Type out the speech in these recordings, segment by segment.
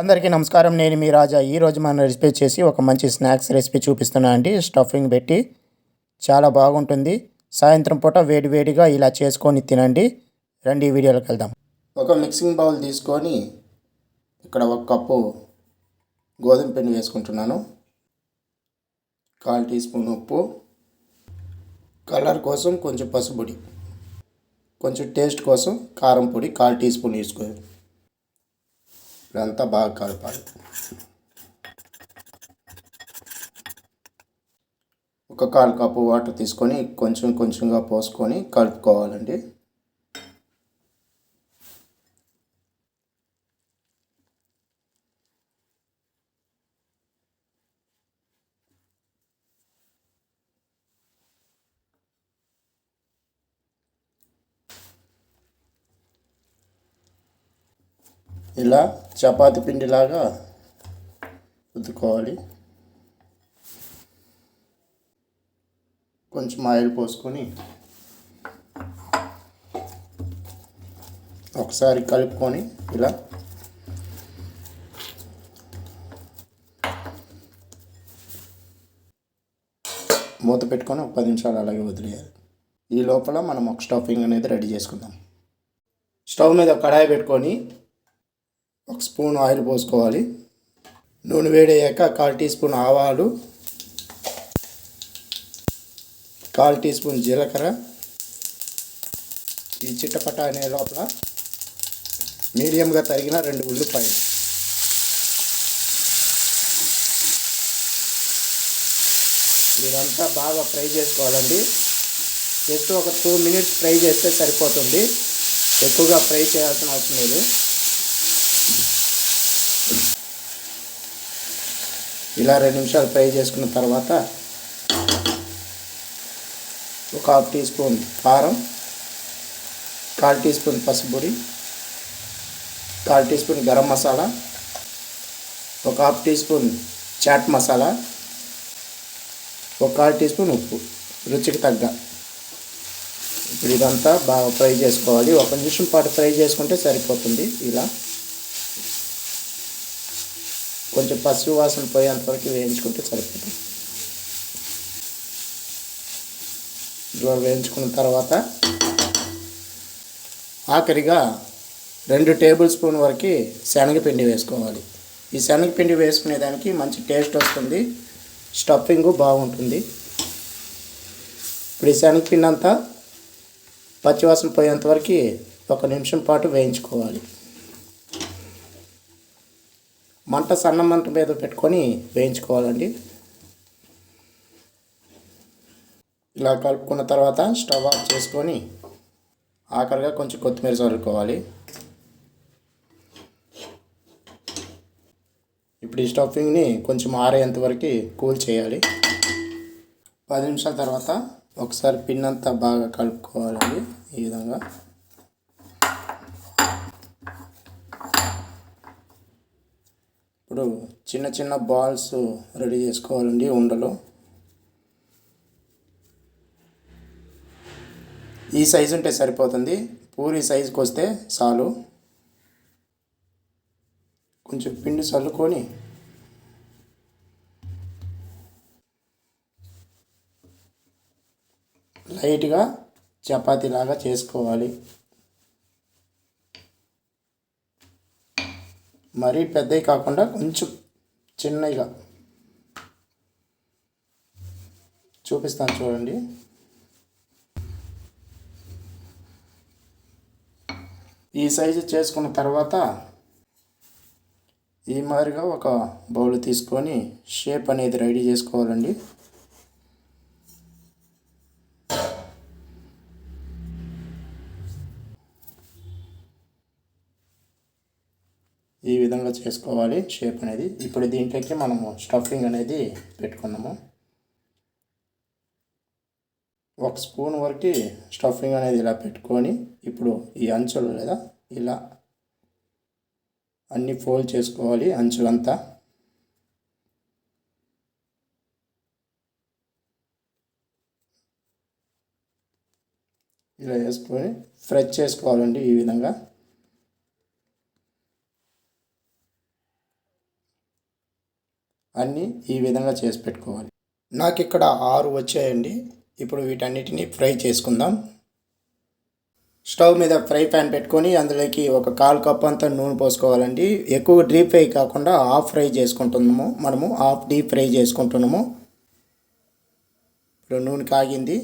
అందరికీ నమస్కారం. నేను మీ రాజా. ఈరోజు మనం రెసిపీ చేసి ఒక మంచి స్నాక్స్ రెసిపీ చూపిస్తున్నాను అండి. స్టఫింగ్ పెట్టి చాలా బాగుంటుంది. సాయంత్రం పూట వేడివేడిగా ఇలా చేసుకొని తినండి. రెండు ఈ వీడియోలోకి వెళ్దాం. ఒక మిక్సింగ్ బౌల్ తీసుకొని ఇక్కడ ఒక కప్పు గోధుమ పిండి వేసుకుంటున్నాను. కాల్ టీ స్పూన్ ఉప్పు. కలర్ కోసం కొంచెం పసుపొడి కొంచెం టేస్ట్ కోసం కారం పొడి కాల్ టీ స్పూన్ వేసుకోవాలి. ఇదంతా బాగా కలపాలి. ఒక కాలు కప్పు వాటర్ తీసుకొని కొంచెం కొంచెంగా పోసుకొని కలుపుకోవాలండి. ఇలా చపాతి పిండిలాగా ఉతుక్కోవాలి కొంచెం ఆయిల్ పోసుకొని ఒకసారి కలుపుకొని ఇలా మూత పెట్టుకొని ఒక పది నిమిషాలు అలాగే వదిలేయాలి. ఈ లోపల మనం ఒక స్టఫింగ్ అనేది రెడీ చేసుకుందాం. స్టవ్ మీద కడాయి పెట్టుకొని ఒక స్పూన్ ఆయిల్ పోసుకోవాలి. నూనె వేడయ్యాక కాల్ టీ స్పూన్ ఆవాలు కాల్ టీ స్పూన్ జీలకర్ర. ఈ చిట్టపట అనే లోపల మీడియంగా తరిగిన రెండు ఉల్లిపాయలు. ఇదంతా బాగా ఫ్రై చేసుకోవాలండి. జస్ట్ ఒక టూ మినిట్స్ ఫ్రై చేస్తే సరిపోతుంది. ఎక్కువగా ఫ్రై చేయాల్సిన అవసరం లేదు. ఇలా రెండు నిమిషాలు ఫ్రై చేసుకున్న తర్వాత ఒక హాఫ్ టీ స్పూన్ కారం కాల్ టీ స్పూన్ పసుపొడి కాల్ టీ స్పూన్ గరం మసాలా ఒక half teaspoon chaat masala ఒక కాల్ టీ స్పూన్ ఉప్పు రుచికి తగ్గ. ఇప్పుడు ఇదంతా బాగా ఫ్రై చేసుకోవాలి. ఒక నిమిషం పాటు ఫ్రై చేసుకుంటే సరిపోతుంది. ఇలా కొంచెం పసుపు వాసన పోయేంత వరకు వేయించుకుంటే సరిపోతుంది. ఇలా వేయించుకున్న తర్వాత ఆఖరిగా రెండు టేబుల్ స్పూన్ వరకు శనగపిండి వేసుకోవాలి. ఈ శనగపిండి వేసుకునేదానికి మంచి టేస్ట్ వస్తుంది. స్టఫింగ్ బాగుంటుంది. ఇప్పుడు ఈ శనగపిండి అంతా పచ్చివాసన పోయేంత వరకు ఒక నిమిషం పాటు వేయించుకోవాలి. మంట సన్న మంట మీద పెట్టుకొని వేయించుకోవాలండి. ఇలా కలుపుకున్న తర్వాత స్టవ్ ఆఫ్ చేసుకొని ఆఖరిగా కొంచెం కొత్తిమీర చల్లుకోవాలి. ఇప్పుడు ఈ స్టఫింగ్ని కొంచెం ఆరేంత వరకు కూల్ చేయాలి. పది నిమిషాల తర్వాత ఒకసారి పిన్ అంతా బాగా కలుపుకోవాలండి ఈ విధంగా. ఇప్పుడు చిన్న చిన్న బాల్స్ రెడీ చేసుకోవాలండి ఉండలు. ఈ సైజు ఉంటే సరిపోతుంది. పూరి సైజుకి వస్తే చాలు. కొంచెం పిండి చల్లుకొని లైట్గా చపాతీలాగా చేసుకోవాలి. మరీ పెద్దవి కాకుండా కొంచెం చిన్నగా చూపిస్తాను చూడండి. ఈ సైజు చేసుకున్న తర్వాత ఈ మాదిరిగా ఒక బౌల్ తీసుకొని షేప్ అనేది రెడీ చేసుకోవాలండి. ఈ విధంగా చేసుకోవాలి. షేప్ అనేది ఇప్పుడు దీంట్లోకి మనము స్టఫింగ్ అనేది పెట్టుకున్నాము ఒక స్పూన్ వరకు స్టఫింగ్ అనేది ఇలా పెట్టుకొని ఇప్పుడు ఈ అంచులు లేదా ఇలా అన్ని ఫోల్డ్ చేసుకోవాలి అంచులంతా. ఇలా వేసుకొని ఫ్రెష్ చేసుకోవాలండి ఈ విధంగా. అన్నీ ఈ విధంగా చేసి పెట్టుకోవాలి. నాకు ఇక్కడ ఆరు వచ్చాయండి. ఇప్పుడు వీటన్నిటిని ఫ్రై చేసుకుందాం. స్టవ్ మీద ఫ్రై ప్యాన్ పెట్టుకొని అందులోకి ఒక కాల్ కప్ అంతా నూనె పోసుకోవాలండి. ఎక్కువ డీప్ ఫ్రై కాకుండా హాఫ్ ఫ్రై చేసుకుంటున్నాము. మనము హాఫ్ డీప్ ఫ్రై చేసుకుంటున్నాము. ఇప్పుడు నూనె కాగింది.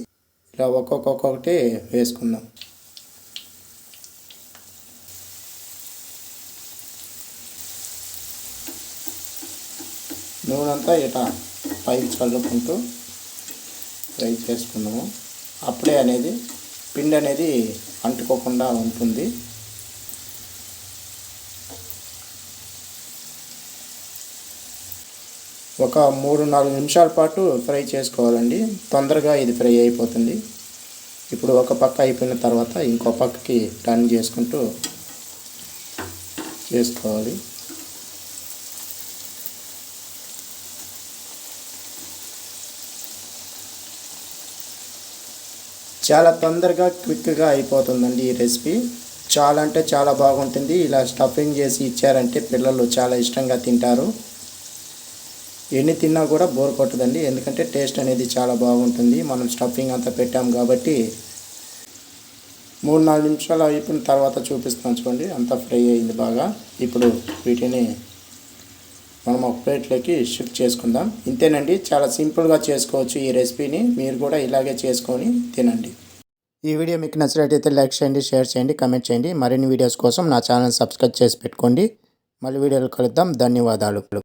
ఇలా ఒక్కొక్కటి వేసుకుందాం. నూనెంతా ఇట ఇట్లా పైకి చల్లుకుంటూ ఫ్రై చేసుకున్నాము. అప్పుడే అనేది పిండి అనేది అంటుకోకుండా ఉంటుంది. ఒక మూడు నాలుగు నిమిషాల పాటు ఫ్రై చేసుకోవాలండి. తొందరగా ఇది ఫ్రై అయిపోతుంది. ఇప్పుడు ఒక పక్క అయిపోయిన తర్వాత ఇంకో పక్కకి టర్న్ చేసుకుంటూ చేసుకోవాలి. చాలా తొందరగా క్విక్గా అయిపోతుందండి ఈ రెసిపీ. చాలా అంటే చాలా బాగుంటుంది. ఇలా స్టఫింగ్ చేసి ఇచ్చారంటే పిల్లలు చాలా ఇష్టంగా తింటారు. ఎన్ని తిన్నా కూడా బోర్ కొట్టదండి. ఎందుకంటే టేస్ట్ అనేది చాలా బాగుంటుంది. మనం స్టఫింగ్ అంతా పెట్టాం కాబట్టి మూడు నాలుగు నిమిషాలు అయిపోయిన తర్వాత చూపిస్తాను చూడండి. అంతా ఫ్రై అయింది బాగా. ఇప్పుడు వీటిని మనం ఒక ప్లేట్లోకి షిఫ్ట్ చేసుకుందాం. ఇంతేనండి చాలా సింపుల్గా చేసుకోవచ్చు ఈ రెసిపీని. మీరు కూడా ఇలాగే చేసుకొని తినండి. ఈ వీడియో మీకు నచ్చినట్లయితే లైక్ చేయండి షేర్ చేయండి కమెంట్ చేయండి. మరిన్ని వీడియోస్ కోసం నా ఛానల్ సబ్స్క్రైబ్ చేసి పెట్టుకోండి. మళ్ళీ వీడియోలు కలుద్దాం. ధన్యవాదాలు.